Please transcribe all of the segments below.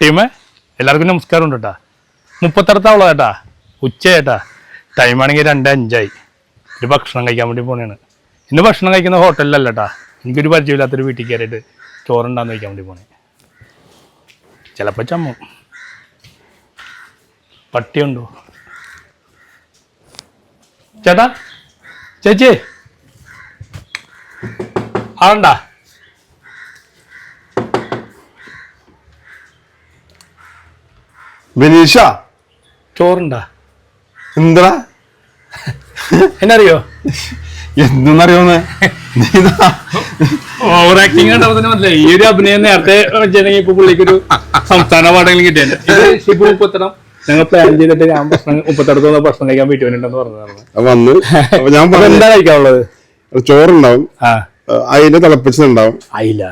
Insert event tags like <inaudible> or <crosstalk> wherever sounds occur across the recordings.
ടീമേ എല്ലാവർക്കും നമസ്കാരം ഉണ്ട് കേട്ടാ മുപ്പത്തടത്താവുള്ള കേട്ടാ ഉച്ച ടൈമാണെങ്കിൽ രണ്ട് അഞ്ചായി. ഒരു ഭക്ഷണം കഴിക്കാൻ വേണ്ടി പോണേണ്. ഇന്ന് ഭക്ഷണം കഴിക്കുന്ന ഹോട്ടലിലല്ല കേട്ടാ എനിക്കൊരു പരിചയമില്ലാത്തൊരു വീട്ടിൽ കയറിയിട്ട് ചോറുണ്ടാന്ന് കഴിക്കാൻ വേണ്ടി പോണേ. ചിലപ്പോൾ ചമ്മും. പട്ടിയുണ്ടോ? ചേട്ടാ ചേച്ചി. ആളുണ്ടാ ബനീഷ? ചോറുണ്ടാ? എന്താ എന്നറിയോ? എന്തെന്നറിയോന്ന്? ഓവർ ആക്ടിങ് കണ്ടപ്പോൾ മനസ്സിലായി. ഈ ഒരു അഭിനയം നേരത്തെ വെച്ചിട്ടുണ്ടെങ്കിൽ ഇപ്പൊ പുള്ളിക്ക് ഒരു സംസ്ഥാന അവാർഡെങ്കിലും കിട്ടിയത് ഇത് ഷിബു മുപ്പത്തണം ഞങ്ങൾ പ്ലാൻ ചെയ്തിട്ട് ഞാൻ ഭക്ഷണം മുപ്പത്തടത്ത് വന്ന ഭക്ഷണം കഴിക്കാൻ വീട്ടിൽ വേണ്ടിട്ടെന്ന് പറഞ്ഞതാണ് അപ്പൊ വന്ന്. അപ്പൊ ഞാൻ അപ്പൊ പറഞ്ഞു എന്താ കഴിക്കാനുള്ളത്? ചോറുണ്ടാവും. അയില തിളപ്പിച്ചതുണ്ടാവും അയില്ല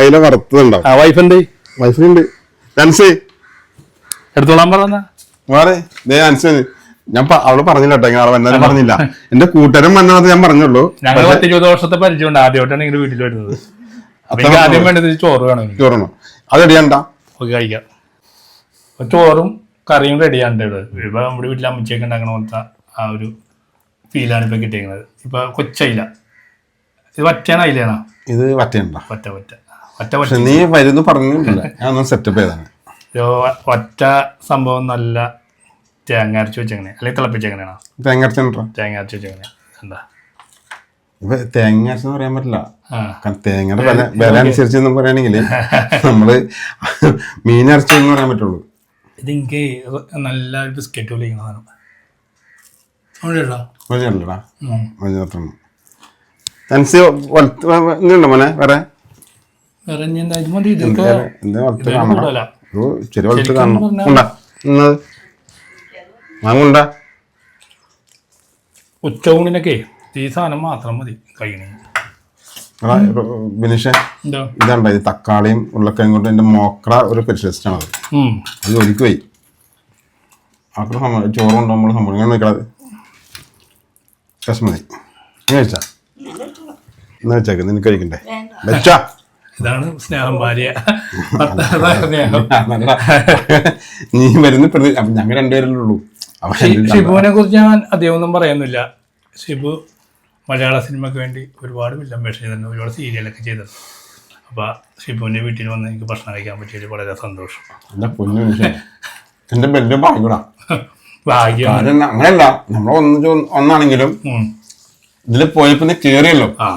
അയില വറുത്തതുണ്ടാവും. ആ വൈഫ് എന്ത്? വൈഫിനുണ്ട് ഡാൻസ് എടുത്തോളാൻ പറഞ്ഞ. വേറെ ദേ ഡാൻസ് ഞാൻ അവൾ പറഞ്ഞില്ല കേട്ടോ ഇങ്ങനെ വന്നാലും പറഞ്ഞില്ല. എന്റെ കൂട്ടുകാരൻ വന്നത് ഞാൻ പറഞ്ഞുള്ളൂ. ഞങ്ങൾ പത്ത് ഇരുപത് വർഷത്തെ പരിചയമുണ്ട്. ആദ്യമായിട്ടാണ് ഇങ്ങനെ വീട്ടിൽ വരുന്നത്. അപ്പൊ ആദ്യം വേണ്ടത് ചോറ് വേണം. ചോറണോ അത് റെഡിയാണ്ട കഴിക്കാം. അപ്പൊ ചോറും കറിയും റെഡിയാണ് ഇവിടെ. ഇപ്പൊ നമ്മുടെ വീട്ടിൽ അമ്മച്ചയൊക്കെ ഉണ്ടാക്കണ പോലത്തെ ആ ഒരു ഫീലാണ് ഇപ്പൊ കിട്ടിയിരിക്കുന്നത് ഇപ്പൊ കൊച്ചയില ഇത് വറ്റാണ് അയിലാണോ ഇത് വറ്റ വറ്റ വറ്റ. വറ്റ നീ വരുന്നു പറഞ്ഞിട്ടില്ല. ഞാൻ സെറ്റപ്പ് ചെയ്താണ് ഒറ്റ സംഭവം നല്ല തേങ്ങ അരച്ച് വെച്ചെങ്ങനെ അല്ലെങ്കിൽ തിളപ്പിച്ചെങ്ങനെയാണോ തേങ്ങ അരച്ചോ തേങ്ങ അരച്ച് വെച്ചെങ്ങനെ എന്താ? ഇപ്പൊ തേങ്ങ അരച്ചെന്ന് പറയാൻ പറ്റില്ല. കാരണം തേങ്ങയുടെ വില വില അനുസരിച്ച് എന്ന് പറയുകയാണെങ്കിൽ <laughs> നമ്മൾ മീൻ അരച്ചെന്ന് പറയാൻ പറ്റുള്ളൂ. ഇത് എനിക്ക് നല്ല ബിസ്ക്കറ്റ് പോലെ സാധനം. മോനെ? വേറെ? വേറെ ഇനി എന്താ? ഇത് മതി. ഇതൊക്കെ വളർത്ത് കാണണം. ഉണ്ടാ ഇന്നത് മാങ്ങുണ്ട. ഉച്ചയൂണിനൊക്കെ ഈ സാധനം മാത്രം മതി കഴിക്കണേ ബിനിഷ ഇതാണ്ട ഇത് തക്കാളിയും ഉള്ളക്കയും കൊണ്ട് എന്റെ മോക്ര ഒരു പരിശോധിച്ചാണ് അത്. അത് ഒതുക്കി പോയി അപ്പോൾ ചോറ് കൊണ്ട് നമ്മൾ സംഭവം ഇങ്ങനെ നിൽക്കണത് കശ് മതി നീ കഴിച്ചാ? എന്നാ വെച്ചേക്ക് നിനക്ക് കഴിക്കണ്ടേ? വെച്ചാ. ഇതാണ് സ്നേഹം ഭാര്യ. <laughs> സ്നേഹം. നീ വരുന്ന പ്രതി ഞങ്ങൾ ഷി- ഷിബുവിനെ കുറിച്ച് ഞാൻ അധികം ഒന്നും പറയുന്നില്ല. ഷിബു മലയാള സിനിമയ്ക്ക് വേണ്ടി ഒരുപാട് വില്ലൻ വേഷം ചെയ്തിട്ടുണ്ട് ഒരുപാട് സീരിയലൊക്കെ ചെയ്തിട്ടുണ്ട് അപ്പോൾ ഷിബുവിന്റെ വീട്ടിൽ വന്ന് എനിക്ക് ഭക്ഷണം കഴിക്കാൻ പറ്റിയത് വളരെ സന്തോഷം. എന്റെ പൊന്നു ഭാഗ്യടാ. ഭാഗ്യം. അങ്ങനെയല്ല നമ്മൾ ഒന്നിച്ച് ഒന്നാണെങ്കിലും. ഇതിൽ പോയപ്പോ കേറിയല്ലോ. ആ.